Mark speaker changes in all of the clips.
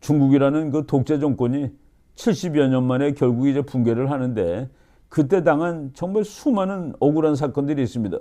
Speaker 1: 중국이라는 그 독재 정권이 70여 년 만에 결국 이제 붕괴를 하는데 그때 당한 정말 수많은 억울한 사건들이 있습니다.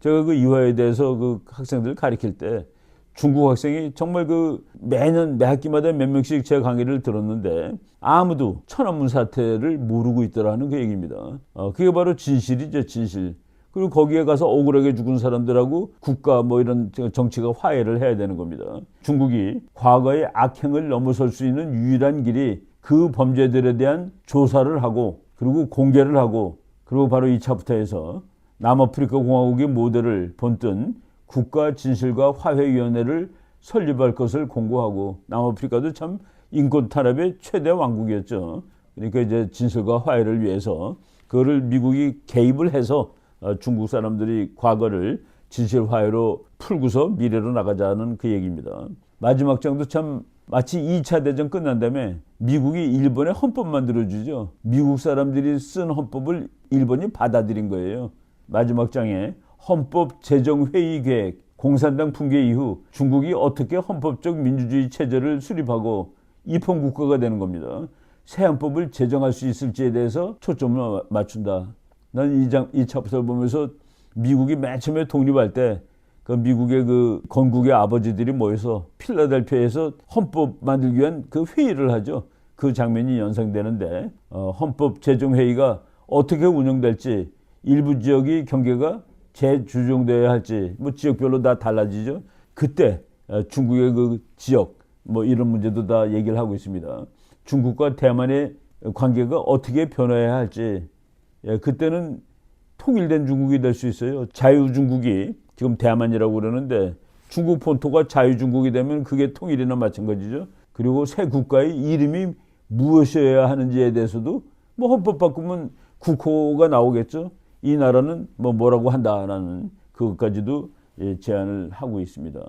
Speaker 1: 제가 그 이화에 대해서 그 학생들 가르칠 때 중국 학생이 정말 그 매년 매 학기마다 몇 명씩 제 강의를 들었는데 아무도 천안문 사태를 모르고 있더라는 그 얘기입니다. 어, 그게 바로 진실이죠, 진실. 그리고 거기에 가서 억울하게 죽은 사람들하고 국가 뭐 이런 정치가 화해를 해야 되는 겁니다. 중국이 과거의 악행을 넘어설 수 있는 유일한 길이 그 범죄들에 대한 조사를 하고 그리고 공개를 하고 그리고 바로 2차 부터 해서 남아프리카 공화국의 모델을 본뜬 국가 진실과 화해위원회를 설립할 것을 공고하고 남아프리카도 참 인권 탄압의 최대 왕국이었죠. 그러니까 이제 진실과 화해를 위해서 그거를 미국이 개입을 해서 어, 중국 사람들이 과거를 진실 화해로 풀고서 미래로 나가자는 그 얘기입니다. 마지막 장도 참 마치 2차 대전 끝난 다음에 미국이 일본에 헌법 만들어주죠. 미국 사람들이 쓴 헌법을 일본이 받아들인 거예요. 마지막 장에 헌법 제정 회의 계획, 공산당 붕괴 이후 중국이 어떻게 헌법적 민주주의 체제를 수립하고 입헌 국가가 되는 겁니다. 새 헌법을 제정할 수 있을지에 대해서 초점을 맞춘다. 난 이 장, 이 챕터를 보면서 미국이 맨 처음에 독립할 때 그 미국의 그 건국의 아버지들이 모여서 필라델피아에서 헌법 만들기 위한 그 회의를 하죠. 그 장면이 연상되는데 어, 헌법 제정 회의가 어떻게 운영될지 일부 지역이 경계가 재주정돼야 할지 뭐 지역별로 다 달라지죠. 그때 어, 중국의 그 지역 뭐 이런 문제도 다 얘기를 하고 있습니다. 중국과 대만의 관계가 어떻게 변화해야 할지 예, 그때는 통일된 중국이 될 수 있어요. 자유 중국이 지금 대만이라고 그러는데 중국 본토가 자유 중국이 되면 그게 통일이나 마찬가지죠. 그리고 새 국가의 이름이 무엇이어야 하는지에 대해서도 뭐 헌법 바꾸면 국호가 나오겠죠. 이 나라는 뭐 뭐라고 한다라는 그것까지도 예, 제안을 하고 있습니다.